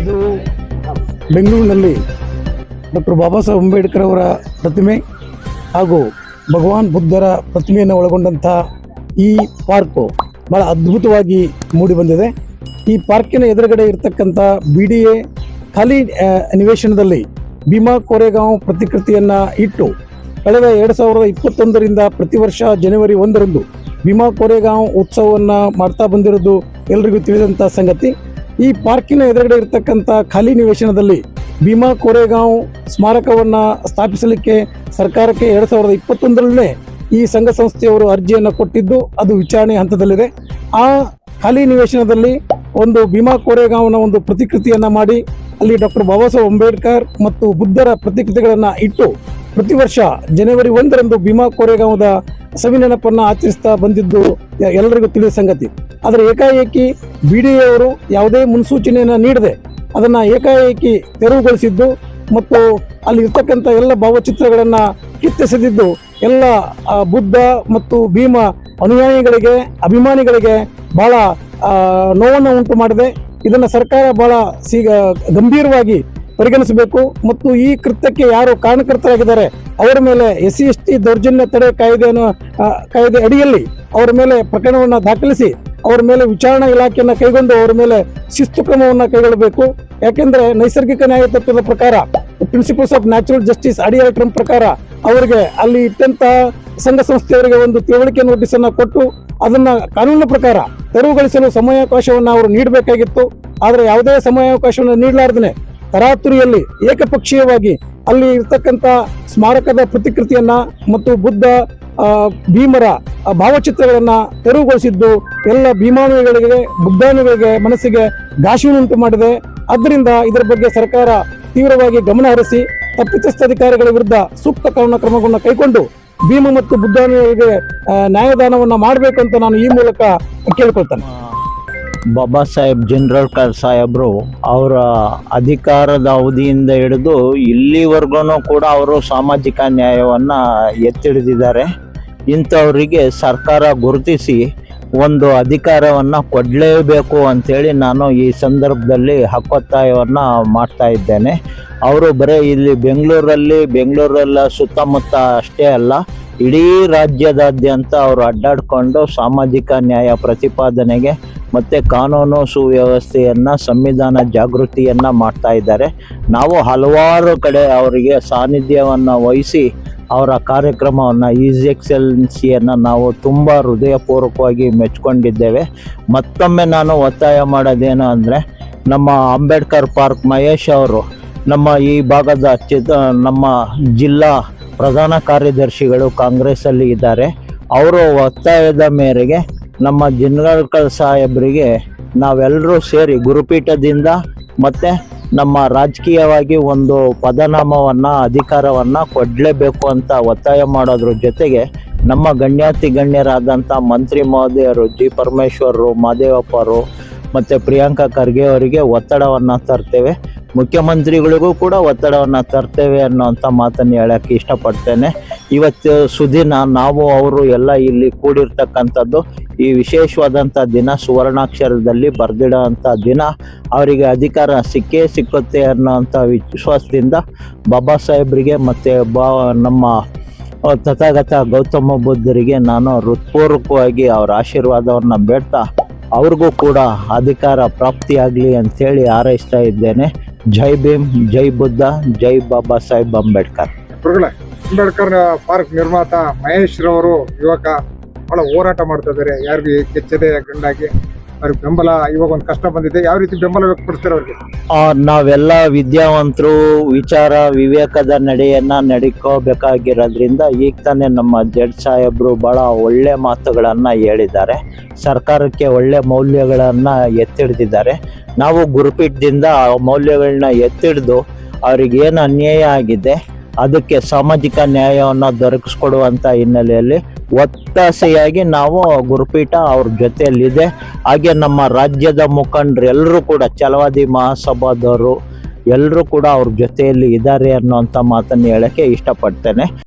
ಇದು ಬೆಂಗಳೂರಿನಲ್ಲಿ ಡಾಕ್ಟರ್ ಬಾಬಾ ಸಾಹೇಬ್ ಅಂಬೇಡ್ಕರ್ ಅವರ ಪ್ರತಿಮೆ ಹಾಗೂ ಭಗವಾನ್ ಬುದ್ಧರ ಪ್ರತಿಮೆಯನ್ನು ಒಳಗೊಂಡಂಥ ಈ ಪಾರ್ಕು ಭಾಳ ಅದ್ಭುತವಾಗಿ ಮೂಡಿ ಬಂದಿದೆ. ಈ ಪಾರ್ಕಿನ ಎದುರುಗಡೆ ಇರತಕ್ಕಂಥ ಬಿ ಡಿ ಎ ಖಾಲಿ ನಿವೇಶನದಲ್ಲಿ ಭೀಮಾ ಕೋರೆಗಾಂವ್ ಪ್ರತಿಕೃತಿಯನ್ನು ಇಟ್ಟು ಕಳೆದ ಎರಡು ಸಾವಿರದ ಇಪ್ಪತ್ತೊಂದರಿಂದ ಪ್ರತಿ ವರ್ಷ ಜನವರಿ ಒಂದರಂದು ಭೀಮಾ ಕೋರೆಗಾಂವ್ ಉತ್ಸವವನ್ನು ಮಾಡ್ತಾ ಬಂದಿರೋದು ಎಲ್ರಿಗೂ ತಿಳಿದಂಥ ಸಂಗತಿ. ಈ ಪಾರ್ಕಿನ ಎದುರುಗಡೆ ಇರತಕ್ಕಂಥ ಖಾಲಿ ನಿವೇಶನದಲ್ಲಿ ಭೀಮಾ ಕೋರೆಗಾಂವ್ ಸ್ಮಾರಕವನ್ನು ಸ್ಥಾಪಿಸಲಿಕ್ಕೆ ಸರ್ಕಾರಕ್ಕೆ ಎರಡು ಸಾವಿರದ ಇಪ್ಪತ್ತೊಂದರಲ್ಲೇ ಈ ಸಂಘ ಸಂಸ್ಥೆಯವರು ಅರ್ಜಿಯನ್ನು ಕೊಟ್ಟಿದ್ದು ಅದು ವಿಚಾರಣೆ ಹಂತದಲ್ಲಿದೆ. ಆ ಖಾಲಿ ನಿವೇಶನದಲ್ಲಿ ಒಂದು ಭೀಮಾ ಕೋರೆಗಾಂವ್ನ ಒಂದು ಪ್ರತಿಕೃತಿಯನ್ನು ಮಾಡಿ ಅಲ್ಲಿ ಡಾಕ್ಟರ್ ಬಾಬಾ ಸಾಹೇಬ್ ಅಂಬೇಡ್ಕರ್ ಮತ್ತು ಬುದ್ಧರ ಪ್ರತಿಕೃತಿಗಳನ್ನು ಇಟ್ಟು ಪ್ರತಿ ವರ್ಷ ಜನವರಿ ಒಂದರಂದು ಭೀಮಾ ಕೋರೆಗಾಂವದ ಸವಿನೆನಪನ್ನು ಆಚರಿಸ್ತಾ ಬಂದಿದ್ದು ಎಲ್ಲರಿಗೂ ತಿಳಿದ ಸಂಗತಿ. ಆದರೆ ಏಕಾಏಕಿ ಬಿ ಡಿ ಅವರು ಯಾವುದೇ ಮುನ್ಸೂಚನೆಯನ್ನು ನೀಡದೆ ಅದನ್ನು ಏಕಾಏಕಿ ತೆರವುಗೊಳಿಸಿದ್ದು ಮತ್ತು ಅಲ್ಲಿ ಇರ್ತಕ್ಕಂಥ ಎಲ್ಲ ಭಾವಚಿತ್ರಗಳನ್ನು ಕಿತ್ತೆಸೆದಿದ್ದು ಎಲ್ಲ ಬುದ್ಧ ಮತ್ತು ಭೀಮ ಅನುಯಾಯಿಗಳಿಗೆ, ಅಭಿಮಾನಿಗಳಿಗೆ ಬಹಳ ನೋವನ್ನು ಉಂಟು ಮಾಡಿದೆ. ಇದನ್ನು ಸರ್ಕಾರ ಬಹಳ ಸೀಗ, ಗಂಭೀರವಾಗಿ ಪರಿಗಣಿಸಬೇಕು ಮತ್ತು ಈ ಕೃತ್ಯಕ್ಕೆ ಯಾರು ಕಾರಣಕರ್ತರಾಗಿದ್ದಾರೆ, ಅವರ ಮೇಲೆ ಎಸ್ ಸಿ ಎಸ್ ಟಿ ದೌರ್ಜನ್ಯ ತಡೆ ಕಾಯ್ದೆಯನ್ನು ಕಾಯ್ದೆ ಅಡಿಯಲ್ಲಿ ಅವರ ಮೇಲೆ ಪ್ರಕರಣವನ್ನು ದಾಖಲಿಸಿ ಅವರ ಮೇಲೆ ವಿಚಾರಣಾ ಇಲಾಖೆಯನ್ನು ಕೈಗೊಂಡು ಅವರ ಮೇಲೆ ಶಿಸ್ತು ಕ್ರಮವನ್ನು ಕೈಗೊಳ್ಳಬೇಕು. ಯಾಕೆಂದರೆ ನೈಸರ್ಗಿಕ ನ್ಯಾಯ ತತ್ವದ ಪ್ರಕಾರ ಪ್ರಿನ್ಸಿಪಲ್ಸ್ ಆಫ್ ನ್ಯಾಚುರಲ್ ಜಸ್ಟಿಸ್ ಅಡಿಯಲ್ ಟ್ರಂಪ್ ಪ್ರಕಾರ ಅವರಿಗೆ ಅಲ್ಲಿ ಇಟ್ಟಂತಹ ಸಂಘ ಸಂಸ್ಥೆಯವರಿಗೆ ಒಂದು ತಿಳುವಳಿಕೆ ನೋಟಿಸನ್ನು ಕೊಟ್ಟು ಅದನ್ನು ಕಾನೂನಿನ ಪ್ರಕಾರ ತೆರವುಗೊಳಿಸಲು ಸಮಯಾವಕಾಶವನ್ನು ಅವರು ನೀಡಬೇಕಾಗಿತ್ತು. ಆದರೆ ಯಾವುದೇ ಸಮಯಾವಕಾಶವನ್ನು ನೀಡಲಾರ್ದೇ ತರಾತುರಿಯಲ್ಲಿ ಏಕಪಕ್ಷೀಯವಾಗಿ ಅಲ್ಲಿ ಇರ್ತಕ್ಕಂಥ ಸ್ಮಾರಕದ ಪ್ರತಿಕೃತಿಯನ್ನ ಮತ್ತು ಬುದ್ಧ ಭೀಮರ ಭಾವಚಿತ್ರಗಳನ್ನ ತೆರವುಗೊಳಿಸಿದ್ದು ಎಲ್ಲ ಭೀಮಾನುಗಳಿಗೆ ಬುದ್ಧಾನುಗಳಿಗೆ ಮನಸ್ಸಿಗೆ ಘಾಸಿಯನ್ನುಂಟು ಮಾಡಿದೆ. ಆದ್ದರಿಂದ ಇದರ ಬಗ್ಗೆ ಸರ್ಕಾರ ತೀವ್ರವಾಗಿ ಗಮನ ಹರಿಸಿ ತಪ್ಪಿತಸ್ಥ ಅಧಿಕಾರಿಗಳ ವಿರುದ್ಧ ಸೂಕ್ತ ಕಾನೂನು ಕ್ರಮಗಳನ್ನು ಕೈಗೊಂಡು ಭೀಮ ಮತ್ತು ಬುದ್ಧಾನುಗಳಿಗೆ ನ್ಯಾಯದಾನವನ್ನ ಮಾಡಬೇಕು ಅಂತ ನಾನು ಈ ಮೂಲಕ ಕೇಳ್ಕೊಳ್ತೇನೆ. ಬಾಬಾ ಸಾಹೇಬ್ ಜನರಲ್ ಸಾಹೇಬ್ರು ಅವರ ಅಧಿಕಾರದ ಅವಧಿಯಿಂದ ಹಿಡಿದು ಇಲ್ಲಿವರೆಗೂ ಕೂಡ ಅವರು ಸಾಮಾಜಿಕ ನ್ಯಾಯವನ್ನು ಎತ್ತಿಡಿದಿದ್ದಾರೆ. ಇಂಥವರಿಗೆ ಸರ್ಕಾರ ಗುರುತಿಸಿ ಒಂದು ಅಧಿಕಾರವನ್ನು ಕೊಡಲೇಬೇಕು ಅಂಥೇಳಿ ನಾನು ಈ ಸಂದರ್ಭದಲ್ಲಿ ಹಕ್ಕೊತ್ತಾಯವನ್ನು ಮಾಡ್ತಾ ಇದ್ದೇನೆ. ಅವರು ಬರೀ ಇಲ್ಲಿ ಬೆಂಗಳೂರಲ್ಲಿ, ಬೆಂಗಳೂರಲ್ಲ ಸುತ್ತಮುತ್ತ ಅಷ್ಟೇ ಅಲ್ಲ, ಇಡೀ ರಾಜ್ಯದಾದ್ಯಂತ ಅವರು ಅಡ್ಡಾಡಿಕೊಂಡು ಸಾಮಾಜಿಕ ನ್ಯಾಯ ಪ್ರತಿಪಾದನೆಗೆ ಮತ್ತು ಕಾನೂನು ಸುವ್ಯವಸ್ಥೆಯನ್ನು, ಸಂವಿಧಾನ ಜಾಗೃತಿಯನ್ನು ಮಾಡ್ತಾ ಇದ್ದಾರೆ. ನಾವು ಹಲವಾರು ಕಡೆ ಅವರಿಗೆ ಸಾನ್ನಿಧ್ಯವನ್ನು ವಹಿಸಿ ಅವರ ಕಾರ್ಯಕ್ರಮವನ್ನು ಈಸ್ ಎಕ್ಸೆಲೆನ್ಸಿಯನ್ನು ನಾವು ತುಂಬ ಹೃದಯಪೂರ್ವಕವಾಗಿ ಮೆಚ್ಕೊಂಡಿದ್ದೇವೆ. ಮತ್ತೊಮ್ಮೆ ನಾನು ಒತ್ತಾಯ ಮಾಡೋದೇನು ಅಂದರೆ, ನಮ್ಮ ಅಂಬೇಡ್ಕರ್ ಪಾರ್ಕ್ ಮಹೇಶ್ ಅವರು ನಮ್ಮ ಈ ಭಾಗದ ಚಿತ್, ನಮ್ಮ ಜಿಲ್ಲಾ ಪ್ರಧಾನ ಕಾರ್ಯದರ್ಶಿಗಳು ಕಾಂಗ್ರೆಸ್ಸಲ್ಲಿ ಇದ್ದಾರೆ. ಅವರು ಒತ್ತಾಯದ ಮೇರೆಗೆ ನಮ್ಮ ಜಿನ್ರಲ್ಕರ್ ಸಾಹೇಬರಿಗೆ ನಾವೆಲ್ಲರೂ ಸೇರಿ ಗುರುಪೀಠದಿಂದ ಮತ್ತು ನಮ್ಮ ರಾಜಕೀಯವಾಗಿ ಒಂದು ಪದನಾಮವನ್ನು, ಅಧಿಕಾರವನ್ನು ಕೊಡಲೇಬೇಕು ಅಂತ ಒತ್ತಾಯ ಮಾಡೋದ್ರ ಜೊತೆಗೆ ನಮ್ಮ ಗಣ್ಯಾತಿ ಗಣ್ಯರಾದಂಥ ಮಂತ್ರಿ ಮಹೋದಯರು ಜಿ ಪರಮೇಶ್ವರರು ಮಾದೇವಪ್ಪರು ಮತ್ತು ಪ್ರಿಯಾಂಕಾ ಖರ್ಗೆ ಅವರಿಗೆ ಒತ್ತಡವನ್ನು ತರ್ತೇವೆ. ಮುಖ್ಯಮಂತ್ರಿಗಳಿಗೂ ಕೂಡ ಒತ್ತಡವನ್ನು ತರ್ತೇವೆ ಅನ್ನೋಂಥ ಮಾತನ್ನು ಹೇಳಕ್ಕೆ ಇಷ್ಟಪಡ್ತೇನೆ. ಇವತ್ತು ಸುದಿನ ನಾವು, ಅವರು ಎಲ್ಲ ಇಲ್ಲಿ ಕೂಡಿರ್ತಕ್ಕಂಥದ್ದು ಈ ವಿಶೇಷವಾದಂಥ ದಿನ, ಸುವರ್ಣಾಕ್ಷರದಲ್ಲಿ ಬರೆದಿಡೋ ಅಂಥ ದಿನ. ಅವರಿಗೆ ಅಧಿಕಾರ ಸಿಕ್ಕೇ ಸಿಕ್ಕುತ್ತೆ ಅನ್ನೋಂಥ ವಿಶ್ವಾಸದಿಂದ ಬಾಬಾ ಸಾಹೇಬ್ರಿಗೆ ಮತ್ತು ಬಾ, ನಮ್ಮ ತಥಾಗತ ಗೌತಮ ಬುದ್ಧರಿಗೆ ನಾನು ಹೃತ್ಪೂರ್ವಕವಾಗಿ ಅವರ ಆಶೀರ್ವಾದವನ್ನು ಬೇಡ್ತಾ, ಅವ್ರಿಗೂ ಕೂಡ ಅಧಿಕಾರ ಪ್ರಾಪ್ತಿಯಾಗಲಿ ಅಂಥೇಳಿ ಹಾರೈಸ್ತಾ ಇದ್ದೇನೆ. ಜೈ ಭೀಮ್, ಜೈ ಬುದ್ಧ, ಜೈ ಬಾಬಾ ಸಾಹೇಬ್ ಅಂಬೇಡ್ಕರ್. ಅಂಬೇಡ್ಕರ್ ಪಾರ್ಕ್ ನಿರ್ಮಾತ ಮಹೇಶ್ ರವರು ಯುವಕ ಬಹಳ ಹೋರಾಟ ಮಾಡ್ತಾ ಇದ್ದಾರೆ. ಯಾರಿಗೂ ಕೆಚ್ಚದೆ ಗಂಡಾಗಿ. ಅವ್ರಿಗೆ ಬೆಂಬಲ ಇವಾಗ ಒಂದು ಕಷ್ಟ ಬಂದಿದೆ. ಯಾವ ರೀತಿ ಬೆಂಬಲ ವ್ಯಕ್ತಪಡಿಸ್ತಾರೆ ಅವ್ರಿಗೆ? ನಾವೆಲ್ಲ ವಿದ್ಯಾವಂತರು ವಿಚಾರ ವಿವೇಕದ ನಡೆಯನ್ನ ನಡ್ಕೋಬೇಕಾಗಿರೋದ್ರಿಂದ ಈಗ ತಾನೇ ನಮ್ಮ ಜಡ್ ಸಾಹೇಬ್ರು ಬಹಳ ಒಳ್ಳೆ ಮಾತುಗಳನ್ನ ಹೇಳಿದ್ದಾರೆ. ಸರ್ಕಾರಕ್ಕೆ ಒಳ್ಳೆ ಮೌಲ್ಯಗಳನ್ನ ಎತ್ತಿಡ್ದಿದ್ದಾರೆ. ನಾವು ಗುರುಪೀಠದಿಂದ ಆ ಮೌಲ್ಯಗಳನ್ನ ಎತ್ತಿಡ್ದು ಅವ್ರಿಗೆ ಏನು ಅನ್ಯಾಯ ಆಗಿದೆ ಅದಕ್ಕೆ ಸಾಮಾಜಿಕ ನ್ಯಾಯವನ್ನು ದೊರಕಿಸ್ಕೊಡುವಂಥ ಹಿನ್ನೆಲೆಯಲ್ಲಿ ಒತ್ತಾಸೆಯಾಗಿ ನಾವು ಗುರುಪೀಠ ಅವ್ರ ಜೊತೆಯಲ್ಲಿದೆ. ಹಾಗೆ ನಮ್ಮ ರಾಜ್ಯದ ಮುಖಂಡರು ಎಲ್ಲರೂ ಕೂಡ ಛಲವಾದಿ ಮಹಾಸಭಾದವರು ಎಲ್ಲರೂ ಕೂಡ ಅವ್ರ ಜೊತೆಯಲ್ಲಿ ಇದ್ದಾರೆ ಅನ್ನೋಂಥ ಮಾತನ್ನು ಹೇಳೋಕ್ಕೆ ಇಷ್ಟಪಡ್ತೇನೆ.